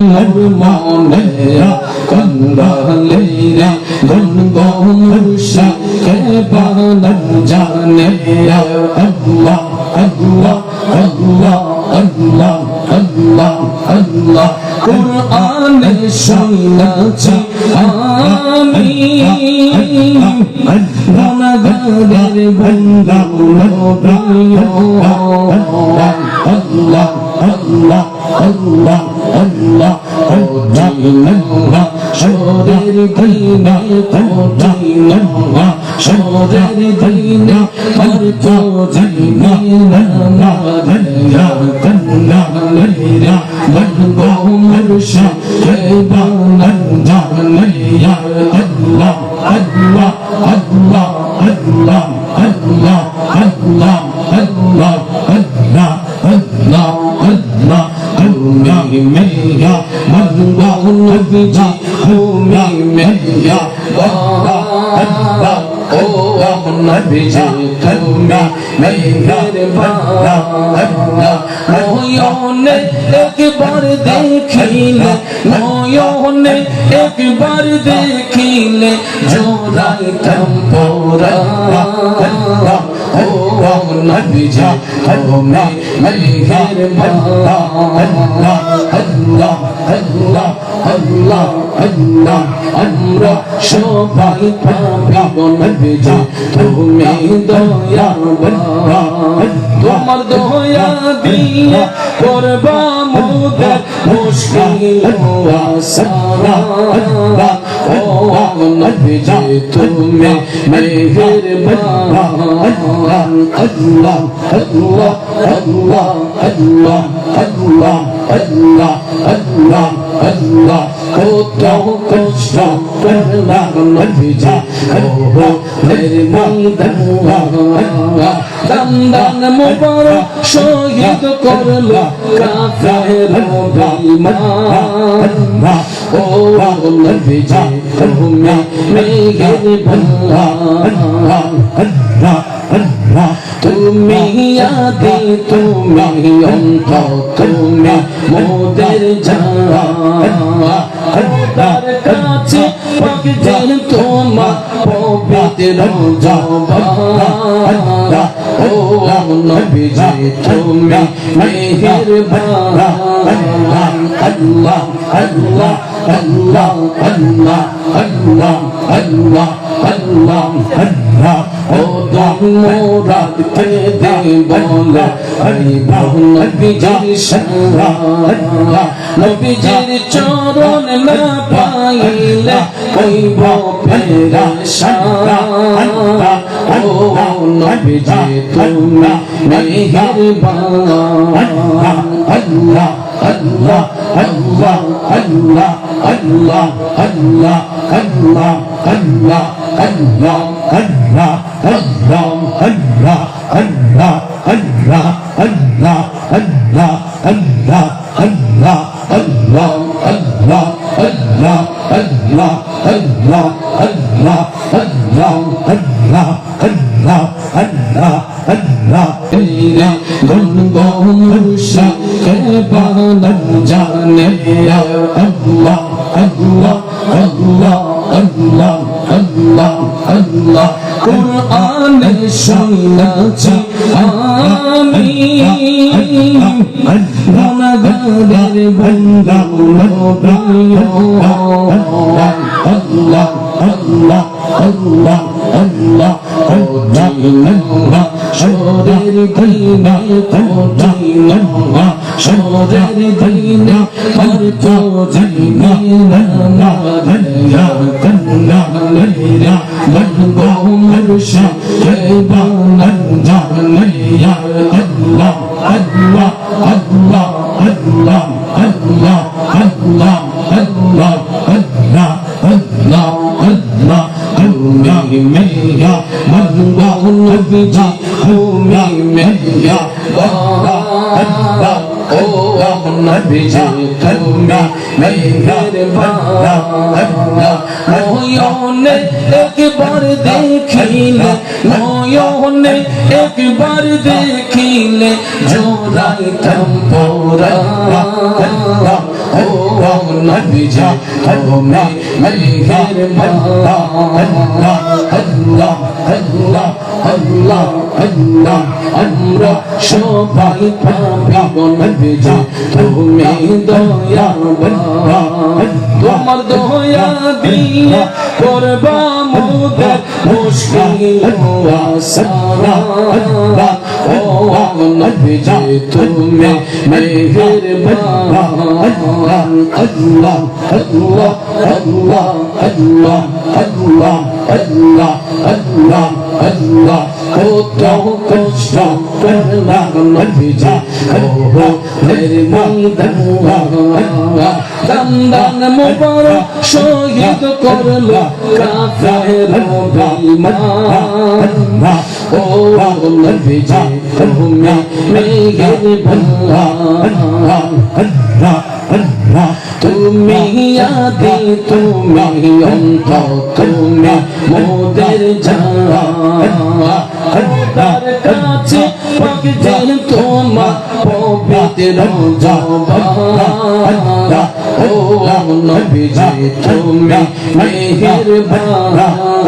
মোর মনে কন্দালে রে গন গমুষা কে বানন জানে আল্লাহ আল্লাহ আল্লাহ আল্লাহ আল্লাহ আল্লাহ। কুরআনে শুনেছি আমি গুনাহগারের বন্ধু নবী আল্লাহ আল্লাহ আল্লাহ আল্লাহ। আল্লাহ আল্লাহ আল্লাহ শোদের দিনা আল্লাহ আল্লাহ শোদের দিনা আল্লাহ জিনা আল্লাহ আল্লাহ আল্লাহ আল্লাহ বন্ধু মনুষ্য হে বান্দা আল্লাহ মধ্যে তুমি ময়নে একবার দেখিলে ময়নে একবার দেখিলে জোড়াই তম্পরা আল্লাহ আল্লাহ আল্লাহ আল্লাহ আল্লাহ তোমার দয়া দিয়ে করবা মুদের মুশকিল আসারা ও নবীজি তুমি মেহেরবান আল্লাহ আল্লাহ আল্লাহ আল্লাহ আল্লাহ Allah o tau krishna karna madhja o mere mandan Allah dandan mubar shohid korla kafir dalma Allah o madhja karna mere balla Allah তুমি আদি তুমি অন্ত তুমি মোদের আল্লাহর কাছে পাকজেন তোমার পবিত্র আল্লাহ ও নবীজি তুমি মেহেরবান আল্লাহ আল্লাহ আল্লাহ আল্লাহ আল্লাহ আল্লাহ আল্লাহ আল্লাহ ও মোরাদ কে দে বলে হরি বহু নবীজির আল্লাহ নবীজির চরণ না পাইলে কইব ফেরা সারা ও নবীজি তুমি মেহেরবান আল্লাহ আল্লাহ আল্লাহ আল্লাহ আল্লাহ আল্লাহ আল্লাহ আল্লাহ আল্লাহ আল্লাহ আল্লাহ আল্লাহ আল্লাহ আল্লাহ আল্লাহ আল্লাহ আল্লাহ আল্লাহ আল্লাহ আল্লাহ আল্লাহ আল্লাহ আল্লাহ আল্লাহ আল্লাহ আল্লাহ আল্লাহ তেরে গুন গোমুষা কে বানন জানে আল্লাহ আল্লাহ আল্লাহ আল্লাহ আল্লাহ আল্লাহ কুরআনে শুনেছি আমি গুনাহগারের বন্ধু আল্লাহ আল্লাহ আল্লাহ আল্লাহ আল্লাহ শোরের দিনে দিনে মোদের দিনে আর তো দিনে না ধন্যা ধন্যা লইরা বন্ধু মুরশা হে বা নন্দা লইরা ও নবীজি তুমি মেহেরবান। একবার দেখিলে নয়নে একবার দেখিলে জোড়াই তম্পরা ও নবীজি তুমি মেহেরবান। আল্লাহ আল্লাহ আল্লাহ আল্লাহ আল্লাহ আমরা সবাই পাবো নবীজি তুমি দয়াবান তোমার দয়া দিয়ে করবা মোদের মুশকিল আসারা ও নবীজি তুমি মেহেরবান আল্লাহ আল্লাহ আল্লাহ আল্লাহ আল্লাহ আল্লাহ Allah, Allah, Allah. Oh, don't Krishna, Allah, Madhya, Allah. Mere mandan, Allah, Dandan Mubarak, Shahid Korla, Kafir Bilman. Oh, Madhya, Allah, Mere Balla, Allah, Allah. তুমি আদি তুমি অন্ত তুমি মোদের জানার কাছে পাকছে তোমার পবিত্র জবান ও নবীজি তুমি মেহেরবান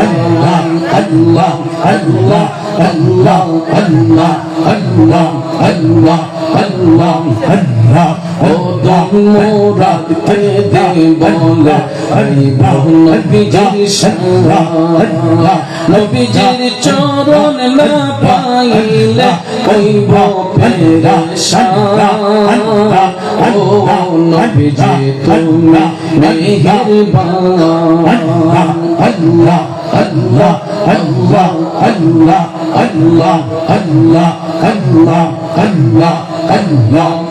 আল্লাহ আল্লাহ আল্লাহ আল্লাহ আল্লাহ আল্লাহ আল্লাহ আল্লাহ ও দম মোরাদ কে দে বলে আই বহু নবীজির শান নবীজির চরণ না পাইলে কইব পেরেশান ও নবীজি তুমি মেহেরবান আল্লাহ আল্লাহ আল্লাহ আল্লাহ আল্লাহ আল্লাহ আল্লাহ আল্লাহ আল্লাহ আল্লাহ